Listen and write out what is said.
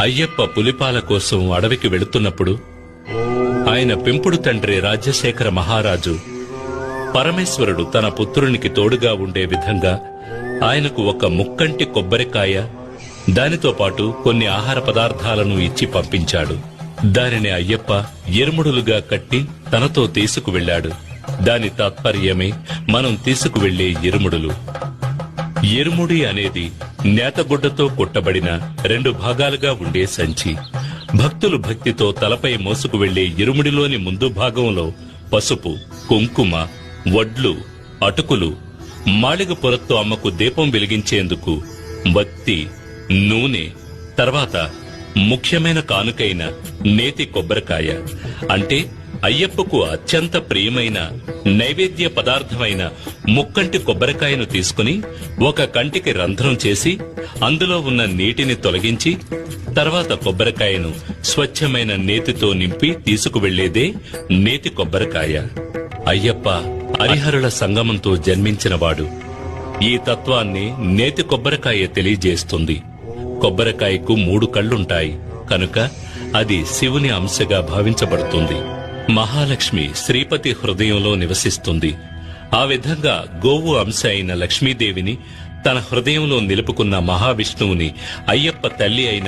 అయ్యప్ప పులిపాల కోసం అడవికి వెళుతున్నప్పుడు ఆయన పెంపుడు తండ్రి రాజశేఖర మహారాజు పరమేశ్వరుడు తన పుత్రునికి తోడుగా ఉండే విధంగా ఆయనకు ఒక ముక్కంటి కొబ్బరికాయ దానితో పాటు కొన్ని ఆహార పదార్థాలను ఇచ్చి పంపించాడు. దానిని అయ్యప్ప ఎరుముడులుగా కట్టి తనతో తీసుకువెళ్ళాడు. దాని తాత్పర్యమే మనం తీసుకువెళ్ళే ఎరుముడులు. ఎరుముడి అనేది నేతగుడ్డతో కుట్టబడిన రెండు భాగాలుగా ఉండే సంచి. భక్తులు భక్తితో తలపై మోసుకు వెళ్ళే ఇరుముడిలోని ముందు భాగంలో పసుపు కుంకుమ వడ్లు అటుకులు మాళిగ పొరతో అమ్మకు దీపం వెలిగించేందుకు వత్తి నూనె తర్వాత ముఖ్యమైన కానుకైన నేతి కొబ్బరికాయ. అంటే అయ్యప్పకు అత్యంత ప్రియమైన నైవేద్య పదార్థమైన ముక్కంటి కొబ్బరికాయను తీసుకుని ఒక కంటికి రంధ్రం చేసి అందులో ఉన్న నీటిని తొలగించి తర్వాత కొబ్బరికాయను స్వచ్ఛమైన నేతితో నింపి తీసుకువెళ్ళేదే నేతి కొబ్బరికాయ. అయ్యప్ప హరిహరుల సంగమంతో జన్మించినవాడు. ఈ తత్వాన్ని నేతి కొబ్బరికాయ తెలియజేస్తుంది. కొబ్బరికాయకు మూడు కళ్ళుంటాయి. కనుక అది శివుని అంశగా భావించబడుతుంది. మహాలక్ష్మి శ్రీపతి హృదయంలో నివసిస్తుంది. ఆ విధంగా గోవు అంశ అయిన లక్ష్మీదేవిని తన హృదయంలో నిలుపుకున్న మహావిష్ణువుని అయ్యప్ప తల్లి అయిన